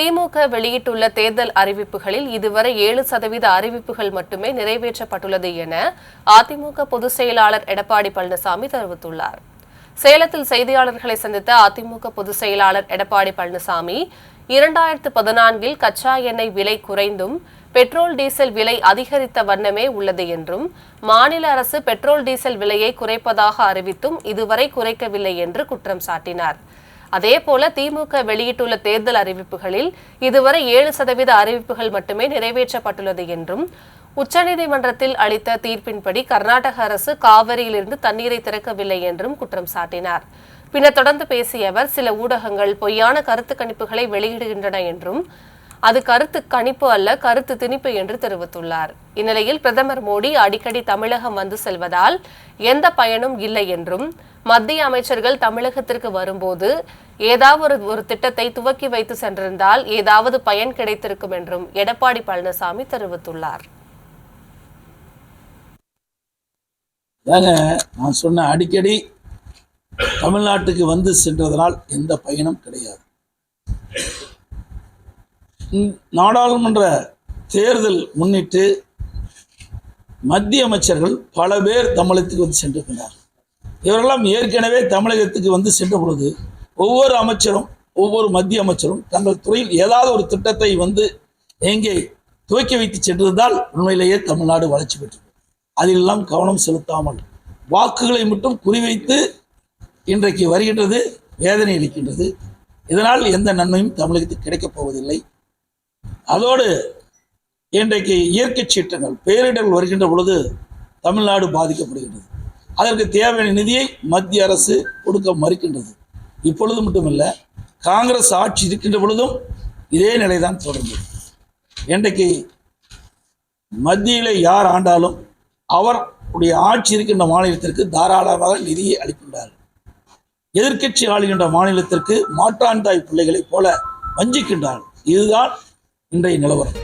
திமுக வெளியிட்டுள்ள தேர்தல் அறிவிப்புகளில் இதுவரை ஏழு சதவீத அறிவிப்புகள் மட்டுமே நிறைவேற்றப்பட்டுள்ளது என அதிமுக பொதுச் செயலாளர் எடப்பாடி பழனிசாமி தெரிவித்துள்ளார். சேலத்தில் செய்தியாளர்களை சந்தித்த அதிமுக பொதுச் செயலாளர் எடப்பாடி பழனிசாமி இரண்டாயிரத்து பதினான்கில் கச்சா எண்ணெய் விலை குறைந்தும் பெட்ரோல் டீசல் விலை அதிகரித்த வண்ணமே உள்ளது என்றும் மாநில அரசு பெட்ரோல் டீசல் விலையை குறைப்பதாக அறிவித்தும் இதுவரை குறைக்கவில்லை என்று குற்றம் சாட்டினார். அதேபோல திமுக வெளியிட்டுள்ள தேர்தல் அறிவிப்புகளில் இதுவரை ஏழு சதவீத அறிவிப்புகள் மட்டுமே நிறைவேற்றப்பட்டுள்ளது என்றும் உச்சநீதிமன்றத்தில் அளித்த தீர்ப்பின்படி கர்நாடக அரசு காவிரியிலிருந்து தண்ணீரை திறக்கவில்லை என்றும் குற்றம் சாட்டினார். பின்னர் தொடர்ந்து பேசிய அவர் சில ஊடகங்கள் பொய்யான கருத்து கணிப்புகளை வெளியிடுகின்றன என்றும் அது கருத்து கணிப்பு அல்ல கருத்து திணிப்பு என்று தெரிவித்துள்ளார். இந்நிலையில் பிரதமர் மோடி அடிக்கடி தமிழகம் வந்து செல்வதால் எந்த பயனும் இல்லை என்றும் மத்திய அமைச்சர்கள் தமிழகத்திற்கு வரும்போது ஏதாவது ஒரு திட்டத்தை துவக்கி வைத்து சென்றிருந்தால் ஏதாவது பயன் கிடைத்திருக்கும் என்றும் எடப்பாடி பழனிசாமி தெரிவித்துள்ளார். நான் சொன்ன அடிக்கடி தமிழ்நாட்டுக்கு வந்து சென்றதனால் எந்த பயனும் கிடையாது. நாடாளுமன்ற தேர்தல் முன்னிட்டு மத்திய அமைச்சர்கள் பல பேர் தமிழகத்துக்கு வந்து சென்றிருக்கிறார்கள். இவரெல்லாம் ஏற்கனவே தமிழகத்துக்கு வந்து சென்ற பொழுது ஒவ்வொரு அமைச்சரும் ஒவ்வொரு மத்திய அமைச்சரும் தங்கள் துறையில் ஏதாவது ஒரு திட்டத்தை வந்து எங்கே துவக்கி வைத்து சென்றிருந்தால் உண்மையிலேயே தமிழ்நாடு வளர்ச்சி பெற்றது. அதிலெல்லாம் கவனம் செலுத்தாமல் வாக்குகளை மட்டும் குறிவைத்து இன்றைக்கு வருகின்றது வேதனை அளிக்கின்றது. இதனால் எந்த நன்மையும் தமிழகத்துக்கு கிடைக்கப் போவதில்லை. அதோடு இன்றைக்கு இயற்கை சீற்றங்கள் பேரிடர்கள் வருகின்ற பொழுது தமிழ்நாடு பாதிக்கப்படுகின்றது. அதற்கு தேவையான நிதியை மத்திய அரசு கொடுக்க மறுக்கின்றது. இப்பொழுது மட்டுமல்ல காங்கிரஸ் ஆட்சி இருக்கின்ற பொழுதும் இதே நிலைதான் தொடர்ந்தது இன்றைக்கு மத்தியிலே யார் ஆண்டாலும் அவருடைய ஆட்சி இருக்கின்ற மாநிலத்திற்கு தாராளமாக நிதியை அளிக்கின்றார். எதிர்க்கட்சி ஆளுகின்ற மாநிலத்திற்கு மாற்றான்தாய் பிள்ளைகளைப் போல வஞ்சிக்கின்றார்கள் இதுதான் இன்றைய நிலவரம்.